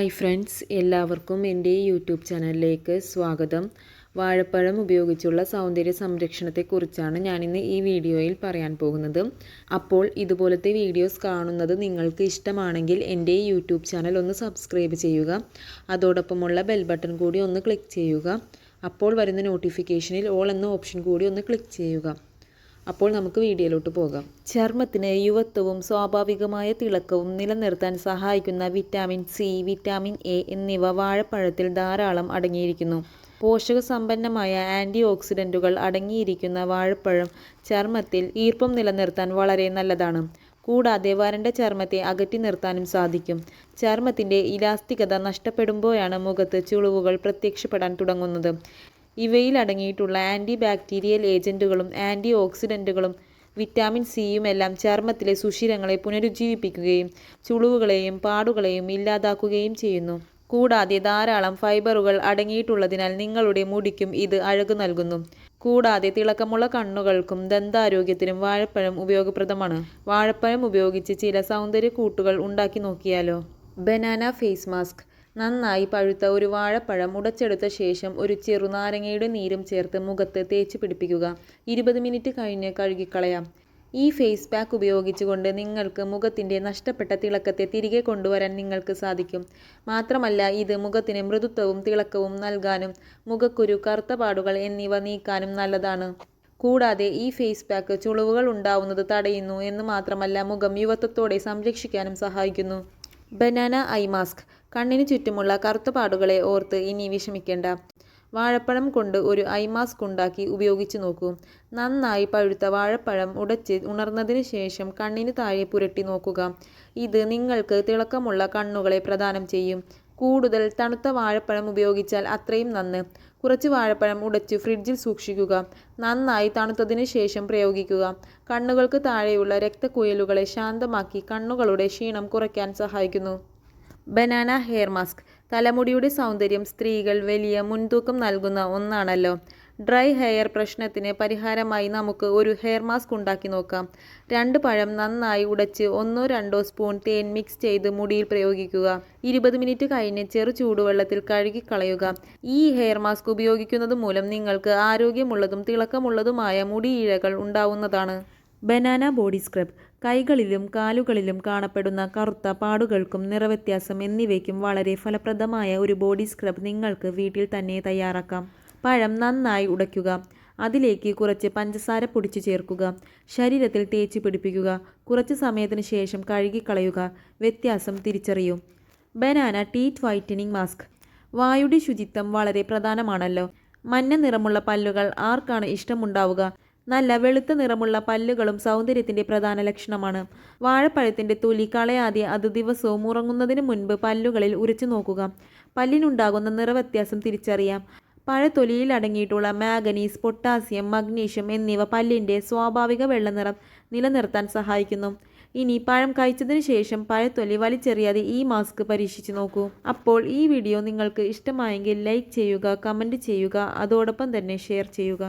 Hi friends എല്ലാവർക്കും എന്റെ YouTube ചാനലിലേക്ക് സ്വാഗതം. വാഴപ്പഴം ഉപയോഗിച്ചുള്ള സൗന്ദര്യ സംരക്ഷണത്തെക്കുറിച്ചാണ് ഞാനിന്ന് ഈ വീഡിയോയിൽ പറയാൻ പോകുന്നത്. അപ്പോൾ ഇതുപോലത്തെ വീഡിയോസ് കാണുന്നത് നിങ്ങൾക്ക് ഇഷ്ടമാണെങ്കിൽ എന്റെ യൂട്യൂബ് ചാനൽ ഒന്ന് സബ്സ്ക്രൈബ് ചെയ്യുക. അതോടൊപ്പമുള്ള ബെൽ ബട്ടൺ കൂടി ഒന്ന് ക്ലിക്ക് ചെയ്യുക. അപ്പോൾ വരുന്ന നോട്ടിഫിക്കേഷനിൽ ഓൾ എന്ന ഓപ്ഷൻ കൂടി ഒന്ന് ക്ലിക്ക് ചെയ്യുക. അപ്പോൾ നമുക്ക് വീഡിയോയിലോട്ട് പോകാം. ചർമ്മത്തിന് യുവത്വവും സ്വാഭാവികമായ തിളക്കവും നിലനിർത്താൻ സഹായിക്കുന്ന വിറ്റാമിൻ സി വിറ്റാമിൻ എ എന്നിവ വാഴപ്പഴത്തിൽ ധാരാളം അടങ്ങിയിരിക്കുന്നു. പോഷക സമ്പന്നമായ ആന്റി ഓക്സിഡന്റുകൾ അടങ്ങിയിരിക്കുന്ന വാഴപ്പഴം ചർമ്മത്തിൽ ഈർപ്പം നിലനിർത്താൻ വളരെ നല്ലതാണ്. കൂടാതെ വരണ്ട ചർമ്മത്തെ അകറ്റി നിർത്താനും സാധിക്കും. ചർമ്മത്തിന്റെ ഇലാസ്തികത നഷ്ടപ്പെടുമ്പോഴാണ് മുഖത്ത് ചുളിവുകൾ പ്രത്യക്ഷപ്പെടാൻ തുടങ്ങുന്നത്. ഇവയിൽ അടങ്ങിയിട്ടുള്ള ആന്റി ബാക്ടീരിയൽ ഏജന്റുകളും ആന്റി ഓക്സിഡന്റുകളും വിറ്റാമിൻ സിയും എല്ലാം ചർമ്മത്തിലെ സുഷിരങ്ങളെ പുനരുജ്ജീവിപ്പിക്കുകയും ചുളിവുകളെയും പാടുകളെയും ഇല്ലാതാക്കുകയും ചെയ്യുന്നു. കൂടാതെ ധാരാളം ഫൈബറുകൾ അടങ്ങിയിട്ടുള്ളതിനാൽ നിങ്ങളുടെ മുടിക്കും ഇത് അഴകു നൽകുന്നു. കൂടാതെ തിളക്കമുള്ള കണ്ണുകൾക്കും ദന്താരോഗ്യത്തിനും വാഴപ്പഴം ഉപയോഗപ്രദമാണ്. വാഴപ്പഴം ഉപയോഗിച്ച് ചില സൗന്ദര്യ കൂട്ടുകൾ ഉണ്ടാക്കി നോക്കിയാലോ? Banana face mask. നന്നായി പഴുത്ത ഒരു വാഴപ്പഴം ഉടച്ചെടുത്ത ശേഷം ഒരു ചെറുനാരങ്ങയുടെ നീരും ചേർത്ത് മുഖത്ത് തേച്ച് പിടിപ്പിക്കുക. ഇരുപത് മിനിറ്റ് കഴിഞ്ഞ് കഴുകിക്കളയാം. ഈ ഫേസ് പാക്ക് ഉപയോഗിച്ചുകൊണ്ട് നിങ്ങൾക്ക് മുഖത്തിന്റെ നഷ്ടപ്പെട്ട തിളക്കത്തെ തിരികെ കൊണ്ടുവരാൻ നിങ്ങൾക്ക് സാധിക്കും. മാത്രമല്ല ഇത് മുഖത്തിന് മൃദുത്വവും തിളക്കവും നൽകാനും മുഖക്കുരു കറുത്ത പാടുകൾ എന്നിവ നീക്കാനും നല്ലതാണ്. കൂടാതെ ഈ ഫേസ് പാക്ക് ചുളിവുകൾ ഉണ്ടാവുന്നത് തടയുന്നു എന്ന് മാത്രമല്ല മുഖം യുവത്വത്തോടെ സംരക്ഷിക്കാനും സഹായിക്കുന്നു. Banana eye mask. കണ്ണിന് ചുറ്റുമുള്ള കറുത്ത പാടുകളെ ഓർത്ത് ഇനി വിഷമിക്കേണ്ട. വാഴപ്പഴം കൊണ്ട് ഒരു ഐ മാസ്ക് ഉണ്ടാക്കി ഉപയോഗിച്ച് നോക്കൂ. നന്നായി പഴുത്ത വാഴപ്പഴം ഉടച്ച് ഉണർന്നതിന് ശേഷം കണ്ണിന് താഴെ പുരട്ടി നോക്കുക. ഇത് നിങ്ങൾക്ക് തിളക്കമുള്ള കണ്ണുകളെ പ്രദാനം ചെയ്യും. കൂടുതൽ തണുത്ത വാഴപ്പഴം ഉപയോഗിച്ചാൽ അത്രയും നന്ന്. കുറച്ച് വാഴപ്പഴം ഉടച്ച് ഫ്രിഡ്ജിൽ സൂക്ഷിക്കുക. നന്നായി തണുത്തതിന് ശേഷം പ്രയോഗിക്കുക. കണ്ണുകൾക്ക് താഴെയുള്ള രക്തക്കുഴലുകളെ ശാന്തമാക്കി കണ്ണുകളുടെ ക്ഷീണം കുറയ്ക്കാൻ സഹായിക്കുന്നു. Banana hair mask. തലമുടിയുടെ സൗന്ദര്യം സ്ത്രീകൾ വലിയ മുൻതൂക്കം നൽകുന്ന ഒന്നാണല്ലോ. ഡ്രൈ ഹെയർ പ്രശ്നത്തിന് പരിഹാരമായി നമുക്ക് ഒരു ഹെയർ മാസ്ക് ഉണ്ടാക്കി നോക്കാം. രണ്ട് പഴം നന്നായി ഉടച്ച് ഒന്നോ രണ്ടോ സ്പൂൺ തേൻ മിക്സ് ചെയ്ത് മുടിയിൽ പ്രയോഗിക്കുക. ഇരുപത് മിനിറ്റ് കഴിഞ്ഞ് ചെറു ചൂടുവെള്ളത്തിൽ കഴുകി കളയുക ഈ ഹെയർ മാസ്ക് ഉപയോഗിക്കുന്നത് മൂലം നിങ്ങൾക്ക് ആരോഗ്യമുള്ളതും തിളക്കമുള്ളതുമായ മുടിയിഴകൾ ഉണ്ടാവുന്നതാണ്. Banana body scrub. കൈകളിലും കാലുകളിലും കാണപ്പെടുന്ന കറുത്ത പാടുകൾക്കും നിറവ്യത്യാസം എന്നിവയ്ക്കും വളരെ ഫലപ്രദമായ ഒരു ബോഡി സ്ക്രബ് നിങ്ങൾക്ക് വീട്ടിൽ തന്നെ തയ്യാറാക്കാം. പഴം നന്നായി ഉടയ്ക്കുക. അതിലേക്ക് കുറച്ച് പഞ്ചസാര പൊടിച്ചു ചേർക്കുക. ശരീരത്തിൽ തേച്ച് പിടിപ്പിക്കുക. കുറച്ച് സമയത്തിന് ശേഷം കഴുകിക്കളയുക. വ്യത്യാസം തിരിച്ചറിയൂ. Banana teeth whitening mask. വായുടെ ശുചിത്വം വളരെ പ്രധാനമാണല്ലോ. മഞ്ഞ നിറമുള്ള പല്ലുകൾ ആർക്കാണ് ഇഷ്ടമുണ്ടാവുക? നല്ല വെളുത്ത നിറമുള്ള പല്ലുകളും സൗന്ദര്യത്തിന്റെ പ്രധാന ലക്ഷണമാണ്. വാഴപ്പഴത്തിന്റെ തൊലി കളയാതെ അത് ദിവസവും ഉറങ്ങുന്നതിന് മുൻപ് പല്ലുകളിൽ ഉരച്ചു നോക്കുക. പല്ലിനുണ്ടാകുന്ന നിറവ്യത്യാസം തിരിച്ചറിയാം. പഴത്തൊലിയിൽ അടങ്ങിയിട്ടുള്ള മാഗനീസ് പൊട്ടാസ്യം മഗ്നീഷ്യം എന്നിവ പല്ലിന്റെ സ്വാഭാവിക വെള്ളനിറം നിലനിർത്താൻ സഹായിക്കുന്നു. ഇനി പഴം കഴിച്ചതിന് ശേഷം പഴത്തൊലി വലിച്ചെറിയാതെ ഈ മാസ്ക് പരീക്ഷിച്ചു നോക്കൂ. അപ്പോൾ ഈ വീഡിയോ നിങ്ങൾക്ക് ഇഷ്ടമായെങ്കിൽ ലൈക്ക് ചെയ്യുക കമന്റ് ചെയ്യുക അതോടൊപ്പം തന്നെ ഷെയർ ചെയ്യുക.